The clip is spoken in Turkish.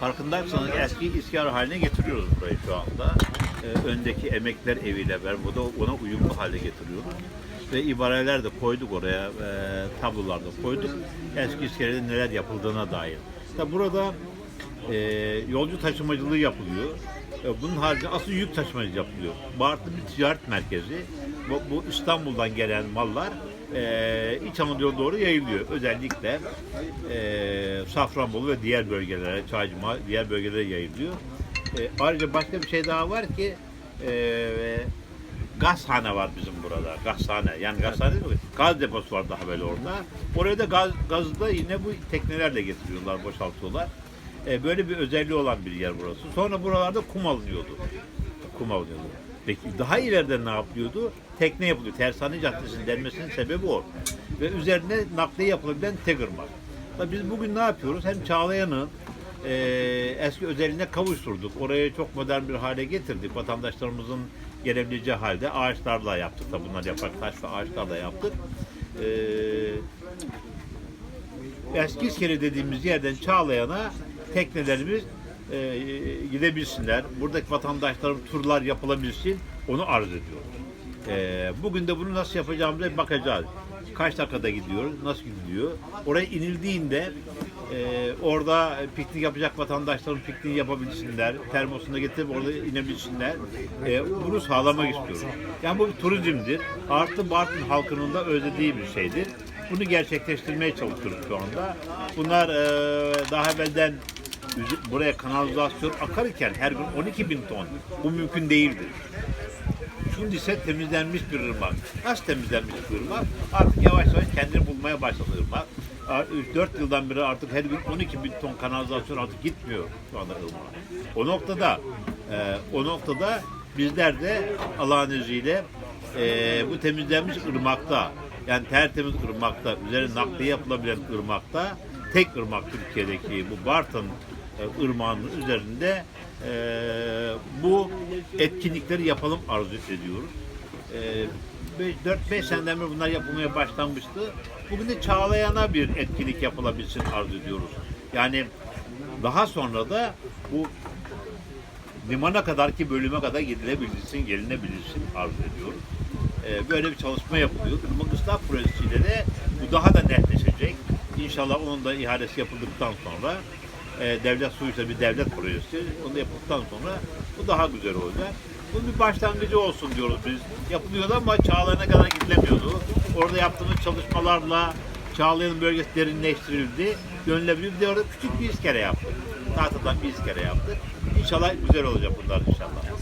Farkındaysanız eski iskar haline getiriyoruz burayı şu anda. Ee, öndeki emekler eviyle beraber bu da ona uyumlu hale getiriyoruz. Ve ibareler de koyduk oraya, e, tablolar da koyduk. Eski iskelede neler yapıldığına dair. Tabi burada e, yolcu taşımacılığı yapılıyor. E, bunun haricinde asıl yük taşımacılığı yapılıyor. Bartın bir ticaret merkezi. Bu, bu İstanbul'dan gelen mallar e, İç Anadolu'ya doğru yayılıyor. Özellikle e, Safranbolu ve diğer bölgelere, Çaycıma, diğer bölgelere yayılıyor. E, ayrıca başka bir şey daha var ki e, gazhane var bizim burada. Gazhane. Yani gazhane değil? Gaz deposu var daha böyle orada. Oraya da gaz, gazı da yine bu teknelerle getiriyorlar, boşaltıyorlar. E, böyle bir özelliği olan bir yer burası. Sonra buralarda kum alınıyordu. Kum alınıyordu. Peki daha ileride ne yapıyordu? Tekne yapılıyor. Tersane Caddesi'nin denmesinin sebebi o. Ve üzerine nakliye yapılabilen tek Tabii biz bugün ne yapıyoruz? Hem Çağlayan'ı e, eski özelliğine kavuşturduk. Orayı çok modern bir hale getirdik. Vatandaşlarımızın gelebileceği halde ağaçlarla yaptık. Tabii bunlar yaprak taş ve ağaçlarla yaptık. E, eski iskele dediğimiz yerden Çağlayan'a teknelerimiz e, gidebilsinler. Buradaki vatandaşların turlar yapılabilsin. Onu arz ediyoruz. E, bugün de bunu nasıl yapacağımıza bakacağız. Kaç dakikada gidiyoruz, nasıl gidiyor. Oraya inildiğinde e, orada piknik yapacak vatandaşların pikniği yapabilsinler. Termosunu getirip orada inebilsinler. E, bunu sağlamak istiyoruz. Yani bu bir turizmdir. Artı Bartın halkının da özlediği bir şeydir. Bunu gerçekleştirmeye çalışıyoruz şu anda. Bunlar e, daha evvelden buraya kanalizasyon akarken her gün 12 bin ton. Bu mümkün değildir. Şimdi ise temizlenmiş bir ırmak. Nasıl temizlenmiş bir ırmak? Artık yavaş yavaş kendini bulmaya başladı ırmak. 4 yıldan beri artık her gün 12 bin ton kanalizasyon artık gitmiyor şu anda ırmağa. O noktada e, o noktada bizler de Allah'ın izniyle e, bu temizlenmiş ırmakta yani tertemiz ırmakta, üzerine nakliye yapılabilen ırmakta tek ırmak Türkiye'deki bu Bartın e, ırmağının üzerinde etkinlikleri yapalım arzu ediyoruz. E, 4-5 seneden beri bunlar yapılmaya başlanmıştı. Bugün de Çağlayan'a bir etkinlik yapılabilsin arzu ediyoruz. Yani daha sonra da bu limana kadar ki bölüme kadar gidilebilsin, gelinebilsin arzu ediyoruz. Ee, böyle bir çalışma yapılıyor. Irmak Islah projesiyle de bu daha da netleşecek. İnşallah onun da ihalesi yapıldıktan sonra e, devlet suyuysa bir devlet projesi. Onu yapıldıktan sonra bu daha güzel olacak. Bunun bir başlangıcı olsun diyoruz biz. Yapılıyordu ama Çağlayan'a kadar gidilemiyordu. Orada yaptığımız çalışmalarla Çağlayan'ın bölgesi derinleştirildi. Dönülebilir. Bir de orada küçük bir iskele yaptık. Tahtadan bir iskele yaptık. İnşallah güzel olacak bunlar inşallah.